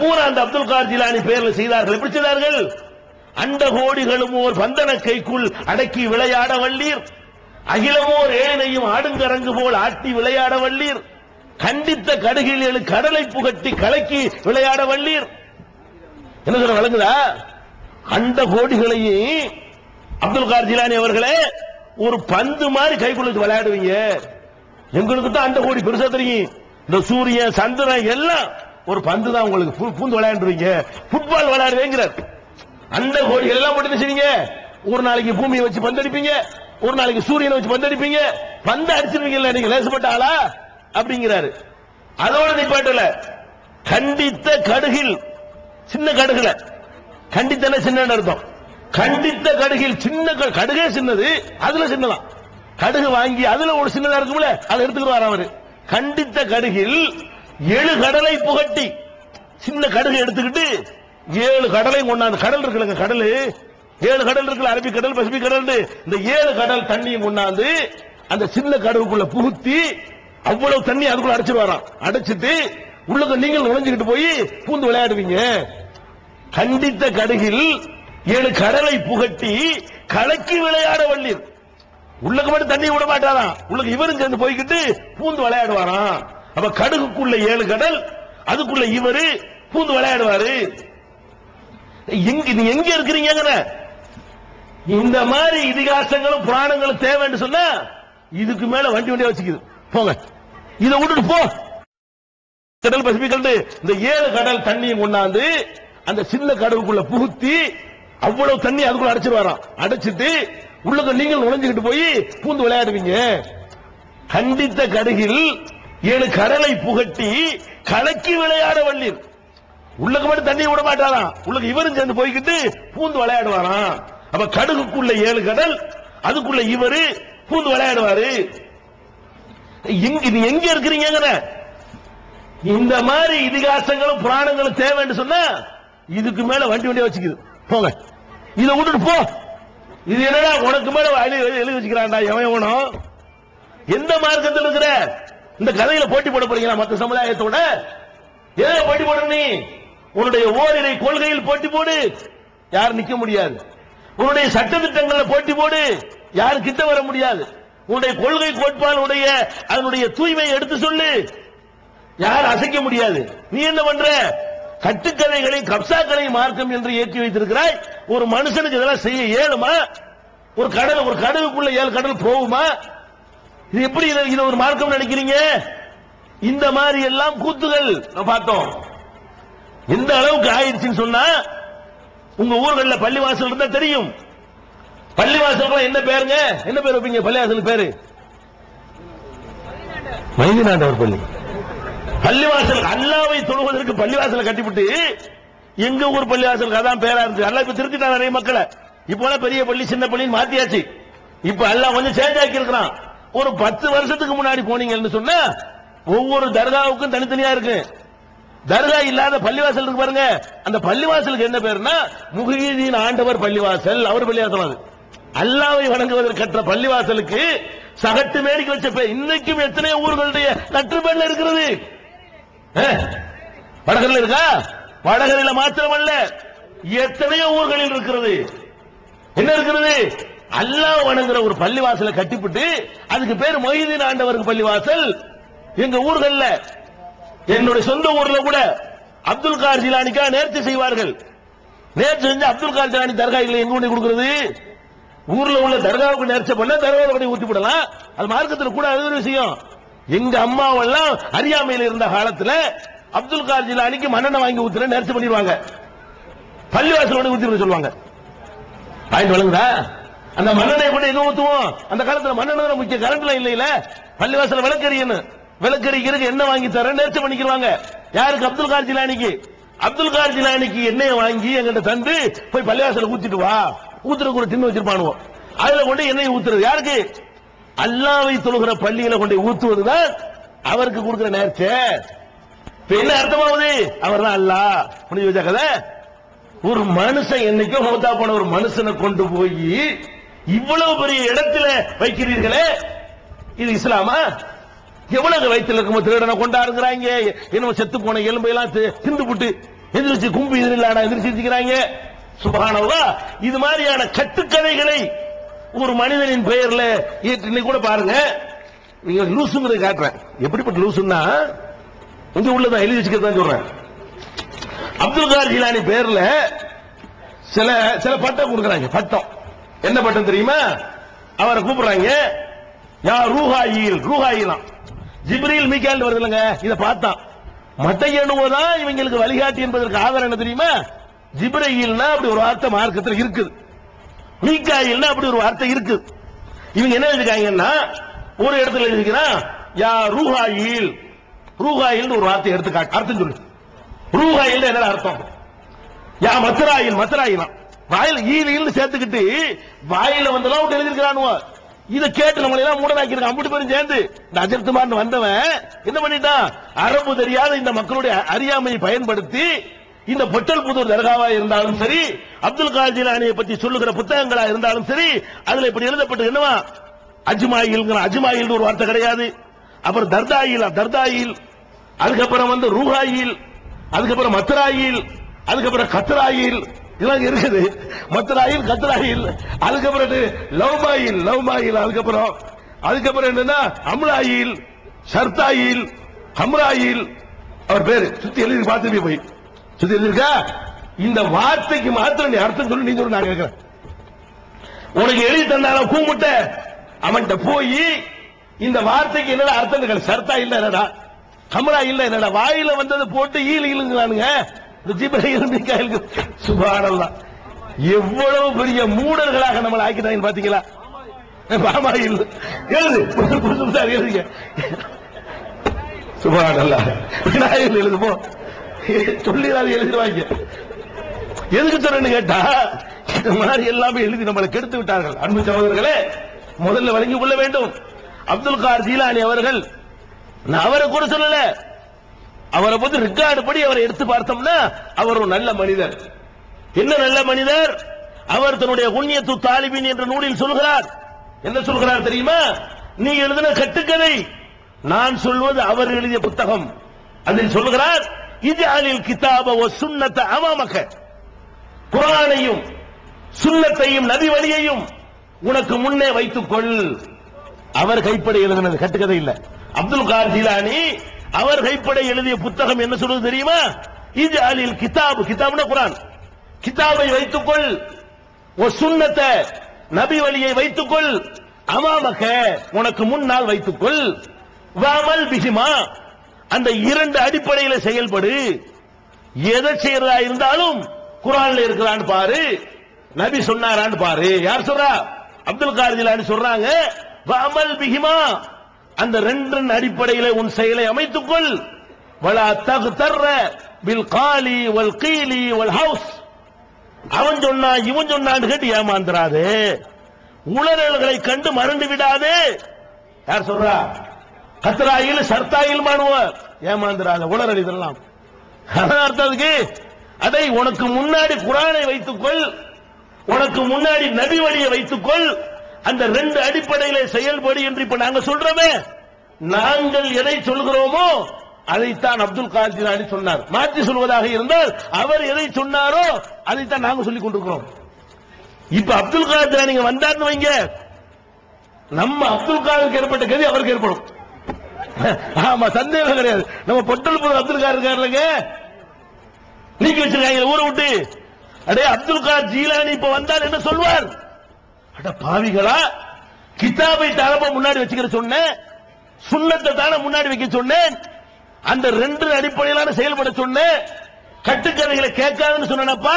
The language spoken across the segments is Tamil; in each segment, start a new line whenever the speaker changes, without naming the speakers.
பூரா அந்த அப்துல் கார் ஜிலானி பெயர்ல செய்தார்கள். எப்படி செய்தார்கள்? அண்ட கோடிகளும் ஓர் பந்தன கைக்குள் அடக்கி விளையாட வல்லீர். அகிலமோர் ஏனையும் ஆடுங்கரங்கு போல் ஆட்டி விளையாட வல்லீர். கண்டித்த கடுகில் எழு கடலை புகட்டி கலக்கி விளையாட வல்லீர். என்ன சொல்ற வழங்குதா? அண்ட கோடிகளையும் அப்துல் கார் ஜிலானி அவர்களே ஒரு பந்து மாதிரி கைக்குள்ள விளையாடுவீங்க. எங்களுக்கு தான் அண்ட கோடி பெருசா தெரியும். இந்த சூரியன் சந்திரன் எல்லாம் ஒரு பந்து தான் உங்களுக்கு பூந்து விளையாண்டுருவீங்க. ஃபுட்பால் விளையாடுவேங்கிறார். அந்த கோழிகள் எல்லாம் மட்டும் செய்வீங்க ஒரு நாளைக்கு பூமியை வச்சு பந்தடிப்பீங்க ஒரு நாளைக்கு சூரியனை வச்சு பந்தடிப்பீங்க பந்து அடிச்சிருவீங்கல்ல நீங்க லேசப்பட்ட ஆளா? அப்படிங்கிறாரு. அதோட நிப்பாட்டல. கண்டித்த கடுகில் சின்ன கடுகுல. கண்டித்தன சின்ன அர்த்தம். கண்டித்த கடுகில் சின்ன க- கடுகே சின்னது அதுல சின்னதான் கடுகு வாங்கி அதுல ஒரு சின்னதா இருக்கும்ல அதை எடுத்துக்கிட்டு அவரு கண்டித்த கடுகில் ஏழு கடலை புகட்டி. சின்ன கடுகு எடுத்துக்கிட்டு ஏழு கடலையும் கொண்டாந்து கடல் இருக்குல்லங்க கடல். ஏழு கடல் இருக்குல்ல அரபிக் கடல் பசிபிக் கடல் இந்த ஏழு கடல் தண்ணியும் கொண்டாந்து அந்த சின்ன கடவுக்குள்ள புகுத்தி அவ்வளவு தண்ணி அதுக்குள்ள அடைச்சிருவாராம். வரான் அடைச்சிட்டு உள்ளுக்கு நீங்கள் நுழைஞ்சுக்கிட்டு போய் பூந்து விளையாடுவீங்க. கண்டித்த கடுகில் ஏழு கடலை புகட்டி கலக்கி விளையாட வள்ளீர். உள்ளக்கு மட்டும் தண்ணி விட மாட்டாராம். உள்ளுக்கு இவரும் சேர்ந்து போய்கிட்டு பூந்து விளையாடுவாராம். அப்ப கடுகுக்குள்ள ஏழு கடல் அதுக்குள்ள இவரு பூந்து விளையாடுவாரு. எங்க எங்க இருக்கிறீங்கிற இந்த மாதிரி இதிகாசங்களும் புராணங்களும் தேவைன்னு சொன்னா இதுக்கு மேல வண்டி வண்டியா வச்சுக்குது. போங்க. இதை விட்டுட்டு போ. கடல் பசிபிக் இந்த ஏழு கடல் தண்ணியும் கொண்டாந்து அந்த சின்ன கடவுக்குள்ள புகுத்தி அவ்வளவு தண்ணி அதுக்குள்ள அடைச்சிட்டு வரான் அடைச்சிட்டு உள்ளுக்கு நீங்கள் நுழைஞ்சுக்கிட்டு போய் பூந்து விளையாடுவீங்க. கண்டித்த கடுகில் ஏழு கடலை புகட்டி கலக்கி விளையாட வல்லீர் உள்ளுக்கு மட்டும் தண்ணி விட மாட்டாராம். உள்ளுக்கு இவரும் சேர்ந்து போய்கிட்டு பூந்து விளையாடுவாராம். அப்ப கடுகுக்குள்ள ஏழு கடல் அதுக்குள்ள இவரு பூந்து விளையாடுவாரு. எங்க எங்க இருக்கிறீங்க இந்த மாதிரி இதிகாசங்களும் புராணங்களும் தேவைன்னு சொன்னா இதுக்கு மேல வண்டி வண்டியா வச்சுக்குது. போங்க. இதை விட்டுட்டு போ. இது என்னடா உனக்கு மேல எழுதி எழுதி வச்சுக்கிறான்டா எவன் எவனும் எந்த மார்க்கத்தில் இருக்கிற? இந்த கதையில போட்டி போட போறீங்களா மற்ற சமுதாயத்தோட? எதை போட்டி போட நீ? உன்னுடைய ஓரிரை கொள்கையில் போட்டி போடு. யார் நிக்க முடியாது. உன்னுடைய சட்ட திட்டங்களில் போட்டி போடு. யார் கிட்ட வர முடியாது. உன்னுடைய கொள்கை கோட்பாடுடைய அதனுடைய தூய்மையை எடுத்து சொல்லு. யார் அசைக்க முடியாது. நீ என்ன பண்ற? கட்டுக்கதைகளை கப்சாக்களை மார்க்கம் என்று ஏற்றி வைத்திருக்கிறாய். ஒரு மனுஷனுக்கு இதெல்லாம் செய்ய ஏழுமா ஒரு கடல் ஒரு கடலுக்குள்ள ஏழு கடல் போகுமா? இது எப்படி இதை ஒரு மார்க்கம் நினைக்கிறீங்க? இந்த மாதிரி எல்லாம் கூத்துகள் பார்த்தோம். எந்த அளவுக்கு ஆயிடுச்சுன்னு சொன்னா உங்க ஊர்கள்ல பள்ளிவாசல் இருந்தா தெரியும். பள்ளிவாசல் என்ன பேருங்க? என்ன பேர் வைப்பீங்க? பள்ளிவாசல் பேரு? மைதினாண்டவர் பள்ளி. பள்ளிவாசல் அல்லாவை தொழுவதற்கு பள்ளிவாசலை கட்டிவிட்டு எங்க ஊர் பள்ளிவாசலுக்கு அதான் பேரா இருந்துச்சு அல்லா இப்ப திருத்திட்டான் நிறைய மக்களை. இப்போ பெரிய பள்ளி சின்ன பள்ளின்னு மாத்தியாச்சு. இப்ப எல்லாம் கொஞ்சம் சேஞ்ச் ஆக்கி இருக்கிறான் ஒரு பத்து வருஷத்துக்கு முன்னாடி போனீங்கன்னு சொன்னா ஒவ்வொரு தர்காவுக்கும் தனித்தனியா இருக்கு. தர்கா இல்லாத பள்ளிவாசல் இருக்கு பாருங்க. அந்த பள்ளிவாசலுக்கு என்ன பேருனா முகீதீன் ஆண்டவர் பள்ளிவாசல் அவர் பள்ளிவாசல். அது அல்லாவை வணங்குவதற்கு கற்ற பள்ளிவாசலுக்கு சகட்டு மேடிக்கு வச்ச பேர் இன்னைக்கும் எத்தனை ஊர்களுடைய நற்றுப்பேர்ல இருக்கிறது. வடகரில் இருக்கா? வடகரில மாத்திரமல்ல எத்தனையோ ஊர்களில் இருக்கிறது. என்ன இருக்கிறது? அல்லாஹ் வணங்குற ஒரு பள்ளிவாசலை கட்டிவிட்டு அதுக்கு பேர் மொய்தீன் ஆண்டவருக்கு பள்ளிவாசல். எங்க ஊர்கள்ல என்னுடைய சொந்த ஊர்ல கூட அப்துல் கார் ஜிலானிக்கா நேர்த்தி செய்வார்கள். நேர்த்தி செஞ்சு அப்துல் கார் ஜிலானி தர்கா இல்லை எங்க கொண்டு கொடுக்கறது? ஊர்ல உள்ள தர்காவுக்கு நேர்ச்சி பண்ண தர்காவில் கொண்டு ஊத்தி விடலாம். அது மார்க்கத்தில் கூட அது ஒரு விஷயம். எங்க அம்மாவெல்லாம் அறியாமையில் இருந்த காலத்துல அப்துல் கார் ஜிலானிக்கு மன்னனை வாங்கி ஊத்துற நேர்ச்சி பண்ணிடுவாங்க. பள்ளிவாசல் கொண்டு ஊத்தி விட சொல்லுவாங்க. பாயிண்ட் வழங்குதா? அந்த மண்ணெண்ணை கொண்டு எங்க ஊத்துவோம்? அந்த காலத்துல மண்ணெண்ணை தான் முக்கிய கரண்ட்ல இல்லையில. பள்ளிவாசல விளக்கறியன்னு விளக்கறிக்கிறதுக்கு என்ன வாங்கி தரேன் நேர்ச்சி பண்ணிக்கிறாங்க யாருக்கு? அப்துல் கார் ஜிலானிக்கு. அப்துல் கார் ஜிலானிக்கு எண்ணெயை வாங்கி எங்கிட்ட தந்து போய் பள்ளிவாசல ஊத்திட்டு வா. ஊத்துற கூட தின்னு வச்சிருப்பானுவோம் அதுல கொண்டு எண்ணெய் ஊத்துறது. யாருக்கு? அல்லாவை தொழுகிற பள்ளியில கொண்டு ஊத்துவதுதான் அவருக்கு கொடுக்கிற நேர்ச்சை என்ன அர்த்தமாவது? அவர் தான் அல்லா முடிஞ்சு வச்சா கதை? ஒரு மனுஷன் என்னைக்கோ மௌத்தா போன ஒரு மனுஷனை கொண்டு போய் இவ்வளவு பெரிய இடத்துல வைக்கிறீர்களே? இது இஸ்லாமா? எவ்வளவு வயிற்றுல இருக்கும் திருடனை கொண்டாடுங்கிறாங்க என்னமோ செத்து போன எலும்பு எல்லாம் திண்டு புட்டு எதிர்த்து கும்பி இது இல்லாடா எந்திரிச்சு இது மாதிரியான கட்டுக்கதைகளை ஒரு மனிதனின் பெயர்ல இன்னைக்கு கூட பாருங்க. நீங்க லூசுங்கிறத காட்டுறேன். எப்படிப்பட்ட லூசுன்னா இங்க உள்ளதான் எழுதி வச்சுக்கிறதா சொல்றேன். அப்துல் கார் ஜிலானி பேர்ல சில சில பட்டம் கொடுக்குறாங்க. பட்டம். என்ன பட்டம் தெரியுமா? அவரை கூப்பிடுறாங்க. யா ரூஹாயில் ரூஹாயிலாம் ஜிப்ரீல் மீக்கால் வருது இல்லைங்க இதை பார்த்தான். மட்டை எண்ணுவதான் இவங்களுக்கு வழிகாட்டி என்பதற்கு ஆதாரம் என்ன தெரியுமா? ஜிப்ரீல்னா அப்படி ஒரு வார்த்தை மார்க்கத்தில் இருக்குது. மீக்காயில்னா அப்படி ஒரு வார்த்தை இருக்குது. இவங்க என்ன எழுதிருக்காங்கன்னா ஒரு இடத்துல எழுதிக்கிறான் யா ரூஹாயில் ரூஹாயில் ஒரு வார்த்தை எடுத்து அர்த்தம் சொல்லு. ரூஹாயில் என்ன அர்த்தம்? யா மத்ராயில் மத்ராயிலாம். வாயில ஈல் சேர்த்துக்கிட்டு வாயில வந்தெல்லாம் விட்டு எழுதிருக்கிறானுவ இதை கேட்டு நம்மளை எல்லாம் மூடனாக்கி இருக்கான் அம்பிட்டு பேரும் சேர்ந்து இந்த அஜர்த்துமான் வந்தவன் என்ன பண்ணிட்டான்? அரபு தெரியாத இந்த மக்களுடைய அறியாமையை பயன்படுத்தி இந்த பொட்டல் புதூர் தர்காவா இருந்தாலும் சரி அப்துல் கார் ஜிலானியை பத்தி சொல்லுகிற புத்தகங்களா இருந்தாலும் சரி அதுல இப்படி எழுதப்பட்டு என்னவா? அஜ்மாயில்ங்கிற அஜ்மாயில் ஒரு வார்த்தை கிடையாது. அப்புறம் தர்தாயில் தர்தாயில் அதுக்கப்புறம் வந்து ரூஹாயில் அதுக்கப்புறம் மத்ராயில் அதுக்கப்புறம் கத்ராயில் இதெல்லாம் இருக்குது. மத்தராயில் கத்ராயில் அதுக்கப்புறம் லவ்மாயில் லவ்மாயில் அதுக்கப்புறம் அதுக்கப்புறம் என்னன்னா அம்லாயில் சர்தாயில் ஹம்ராயில். அவர் பேரு. சுத்தி எழுதி பார்த்து போய். சுத்தி எழுதிருக்கா இந்த வார்த்தைக்கு மாத்திரம் நீ அர்த்தம் சொல்லி நீ சொல்லி நான் கேட்கிறேன். உனக்கு எழுதி தந்தாலும் கூமுட்ட. அவன்கிட்ட போய் இந்த வார்த்தைக்கு என்னடா அர்த்தம் தெரியல சர்த்தா இல்ல என்னடா? கமலா இல்ல என்னடா? வாயில வந்ததை போட்டு ஈலு ஈழுங்களானுங்க இந்த ஜிப்ரீல் மீகாயிலுக்கு எவ்வளவு பெரிய மூடர்களாக நம்மளை ஆக்கிட்டாங்க பாத்தீங்களா? பாமா இல்ல. எழுது. சார் எழுதுங்க. சுபானல்லா. விநாயகர் எழுது சொல்லிடாது எழுதிடுவாங்க. எதுக்கு சொல்றேன்னு கேட்டா இந்த மாதிரி எல்லாமே எழுதி நம்மளை கெடுத்து விட்டார்கள். அன்பு சகோதரர்களே முதல்ல வழங்கி கொள்ள வேண்டும். அப்துல் கார் ஜீலானி அவர்கள் நான் அவரை கூட சொல்லல. அவரை பத்தி ரிகார்டு படி அவரை எடுத்து பார்த்தோம்னா அவர் ஒரு நல்ல மனிதர். என்ன நல்ல மனிதர்? அவர் தன்னுடைய புண்ணியத்து தாலிபின் என்ற நூலில் சொல்கிறார். என்ன சொல்கிறார் தெரியுமா? நீ எழுதின கட்டுக்கதை. நான் சொல்வது அவர் எழுதிய புத்தகம். அதில் சொல்கிறார் இது அலில் கிதாப சுண்ணத்தை சுன்னத்த குரானையும் சுண்ணத்தையும் நதி வழியையும் உனக்கு முன்னே வைத்துக் கொள். அவர் கைப்பட எழுதினது கட்டுக்கதை இல்ல. அப்துல் கார் ஜிலானி அவர் கைப்பட எழுதிய புத்தகம் என்ன சொல்றது தெரியுமா? இது அலில் கிதாப். கிதாப்னா குரான். கிதாபை வைத்துக்கொள். ஒரு சுண்ணத்தை நபி வழியை வைத்துக்கொள். அமாமக உனக்கு முன்னால் வைத்துக்கொள். வாமல் பிஹிமா. அந்த இரண்டு அடிப்படையில் செயல்படு. எதை செய்யறதா இருந்தாலும் குரான்ல இருக்கிறான்னு பாரு. நபி சொன்னாரான்னு பாரு. யார் சொல்றா? அப்துல் கார் சொல்றாங்க. வாமல் பிஹிமா. அந்த ரெண்டு அடிப்படையில உன் செயலை அமைத்துக்கொள். வலா தகுதர்ற வில் காலி வல் கீலி வல் ஹவுஸ். அவன் சொன்னா இவன் சொன்னான்னு கேட்டு ஏமாந்துராது உளறல்களை கண்டு மறந்து விடாதே. யார் சொல்றா? கத்ராயில் சர்த்தாயில் மாணுவார் ஏமாந்துராத உளறல் இதெல்லாம். அதான் அர்த்தம் அதை உனக்கு முன்னாடி குரானை வைத்துக்கொள். உனக்கு முன்னாடி நபி வழியை வைத்துக்கொள். அந்த ரெண்டு அடிப்படையில செயல்படு என்று இப்ப நாங்க சொல்றோமே. நாங்கள் எதை சொல்கிறோமோ அதைத்தான் அப்துல் கார் ஜிலானி சொன்னார். மாற்றி சொல்வதாக இருந்தால் அவர் எதை சொன்னாரோ அதைத்தான் நாங்க சொல்லிக் கொண்டிருக்கிறோம். இப்ப அப்துல் கார் ஜிலானி வந்தார்னு வைங்க. நம்ம அப்துல் காருக்கு ஏற்பட்ட கதி அவருக்கு ஏற்படும். ஆமா சந்தேகம் கிடையாது. நம்ம பொட்டல் புது அப்துல் கார் இருக்காருங்க நீக்கி வச்சிருக்காங்க ஊரை விட்டு. அடே அப்துல் கார் ஜீலானி இப்ப வந்தால் என்ன சொல்வார்? அட பாவிகளா கிதாபை தரப்ப முன்னாடி வச்சுக்கிற சொன்னேன் சுண்ணத்தை தானே முன்னாடி வைக்க சொன்னேன் அந்த ரெண்டு அடிப்படையிலான செயல்பட சொன்னேன் கட்டுக்கதைகளை கேட்காதுன்னு சொன்னப்பா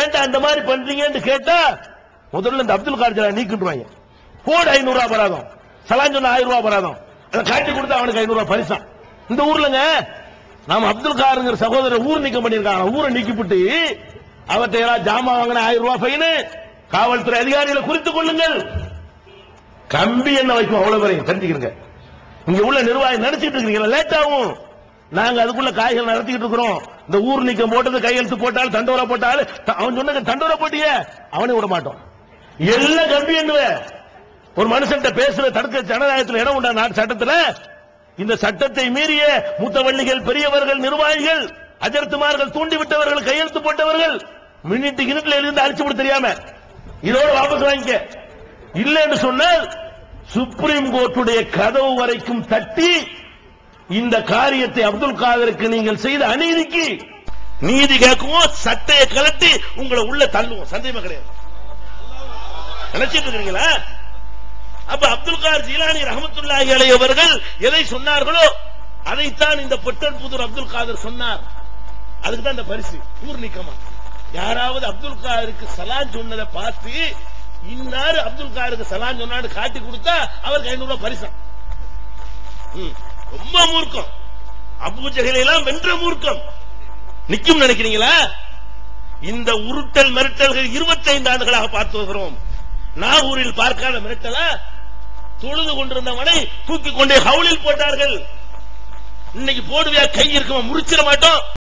ஏன்டா அந்த மாதிரி பண்றீங்கன்னு கேட்டா முதல்ல இந்த அப்துல் கார் ஜீலானி நீக்கிட்டுருவாங்க. போடு ஐநூறு ரூபாய் அபராதம் சலான் சொன்ன ஆயிரம் ரூபாய் அபராதம் அதை காட்டி கொடுத்தா அவனுக்கு ஐநூறு ரூபாய் பரிசா. இந்த ஊர்லங்க நாம அப்துல் காருங்கிற சகோதரர் ஊர் நீக்கம் பண்ணியிருக்காங்க. ஊரை நீக்கிவிட்டு அவர்கிட்ட யாராவது ஜாமான் வாங்கின ஆயிரம் ரூபாய் ஃபைனு காவல்துறை அதிகாரிகளை குறித்துக் கொள்ளுங்கள். கம்பி என்ன வைக்கும் அவ்வளவு பேரையும் தெரிஞ்சுக்கிறங்க இங்க உள்ள நிர்வாகம் நினைச்சிட்டு இருக்கீங்களா லேட் ஆகும். நாங்க அதுக்குள்ள காய்கள் நடத்திக்கிட்டு இருக்கிறோம். இந்த ஊர் நீக்கம் போட்டது கையெழுத்து போட்டால் தண்டோரா போட்டால் அவன் சொன்ன தண்டோரா போட்டியே அவனே விட மாட்டோம். எல்லாம் கம்பி என்னுவ ஒரு மனுஷன் பேசுற தடுக்க ஜனநாயகத்தில் இடம் உண்டா நாட்டு சட்டத்துல? இந்த சட்டத்தை மீறிய மூத்தவள்ளிகள் பெரியவர்கள் நிர்வாகிகள் அஜர்த்துமார்கள் தூண்டி விட்டவர்கள் கையெழுத்து போட்டவர்கள் மினிட்டு கிணத்துல இருந்து அரிச்சு விட தெரியாம. இதோட வாபஸ் வாங்கிக்க. இல்லை என்று சொன்னால் சுப்ரீம் கோர்ட்டுடைய கதவு வரைக்கும் தட்டி இந்த காரியத்தை அப்துல் காதருக்கு நீங்கள் செய்த அநீதிக்கு நீதி கேட்குவோம் சட்டையை கலட்டி உங்களை உள்ள தள்ளுவோம். சந்தேகமா கிடையாது. நினைச்சிட்டு இருக்கீங்களா அப்ப அப்துல் கார் ஜீலானி ரஹமத்துல்லாஹி அலைஹி அவர்கள் எதை சொன்னார்களோ அதைத்தான் இந்த பொட்டன் புதூர் அப்துல் காதர் சொன்னார். அதுக்கு தான் இந்த பரிசு. பூர்ணிக்கமா யாராவது அப்துல் காருக்கு சலான் சொன்னதை பார்த்து இன்னாரு அப்துல் காருக்கு சலான் சொன்னான்னு காட்டி கொடுத்தா அவருக்கு ஐநூறு ரூபாய் பரிசா. ரொம்ப மூர்க்கம். அபு எல்லாம் வென்ற மூர்க்கம். நிக்கும் நினைக்கிறீங்களா? இந்த உருட்டல் மிரட்டல்கள் 25 ஆண்டுகளாக பார்த்து வருகிறோம். நாகூரில் பார்க்காத மிரட்டலா? தொழுது கொண்டிருந்தவனை தூக்கி கொண்டே ஹவுலில் போட்டார்கள். இன்னைக்கு போடுவியா? கை இருக்குமா? முறிச்சிட மாட்டோம்.